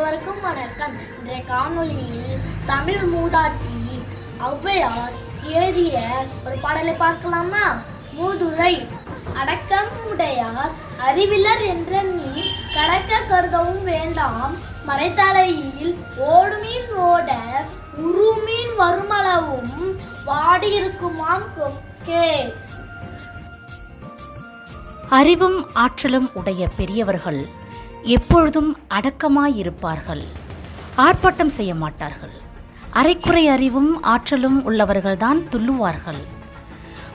அனைவருக்கும் வணக்கம். இன்றைய காணொளியில் தமிழ் மூதாட்டி ஔவையார் எழுதிய ஒரு பாடலை பார்க்கலாமா? மூதுரை அடக்கம் உடையார் அறிவிலர் என்ற நீ கடக்க கருதவும் வேண்டாம். மறைத்தலையில் ஓடுமீன் ஓட உருமீன் வருமளவும் வாடியிருக்குமாம் கொக்கே. அறிவும் ஆற்றலும் உடைய பெரியவர்கள் எப்பொழுதும் அடக்கமாயிருப்பார்கள். ஆர்ப்பாட்டம் செய்ய மாட்டார்கள். அரைக்குறை அறிவும் ஆற்றலும் உள்ளவர்கள்தான் துள்ளுவார்கள்.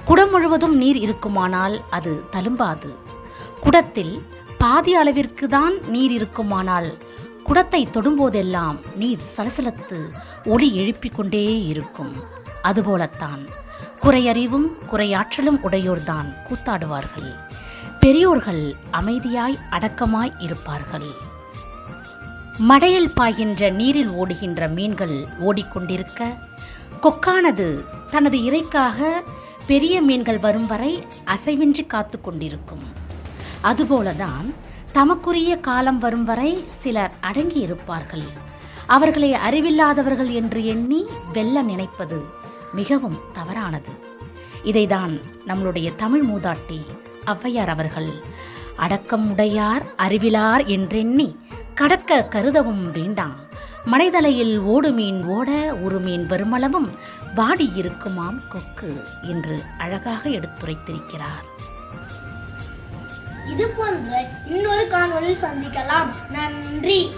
குடம் முழுவதும் நீர் இருக்குமானால் அது தழும்பாது. குடத்தில் பாதி அளவிற்கு தான் நீர் இருக்குமானால் குடத்தை தொடும்போதெல்லாம் நீர் சலசலத்து ஒளி எழுப்பிக் கொண்டே இருக்கும். அதுபோலத்தான் குறையறிவும் குறையாற்றலும் உடையோர்தான் கூத்தாடுவார்கள். பெரியோர்கள் அமைதியாய் அடக்கமாய் இருப்பார்கள். மடையில் பாய்கின்ற நீரில் ஓடுகின்ற மீன்கள் ஓடிக்கொண்டிருக்க கொக்கானது தனது இறைக்காக பெரிய மீன்கள் வரும் வரை அசைவின்றி காத்து கொண்டிருக்கும். அதுபோலதான் தமக்குரிய காலம் வரும் வரை சிலர் அடங்கி இருப்பார்கள். அவர்களை அறிவில்லாதவர்கள் என்று எண்ணி வெல்ல நினைப்பது மிகவும் தவறானது. இதைதான் நம்மளுடைய தமிழ் மூதாட்டி ஔவையார் அவர்கள் அடக்கம் உடையார் அறிவிலார் என்றெண்ணி கடக்க கருதவும் வேண்டாம். மனைதலையில் ஓடு மீன் ஓட ஒரு மீன் வருமளவும் வாடி இருக்குமாம் கொக்கு என்று அழகாக எடுத்துரைத்திருக்கிறார். இது போன்ற இன்னொரு காணொலி சந்திக்கலாம். நன்றி.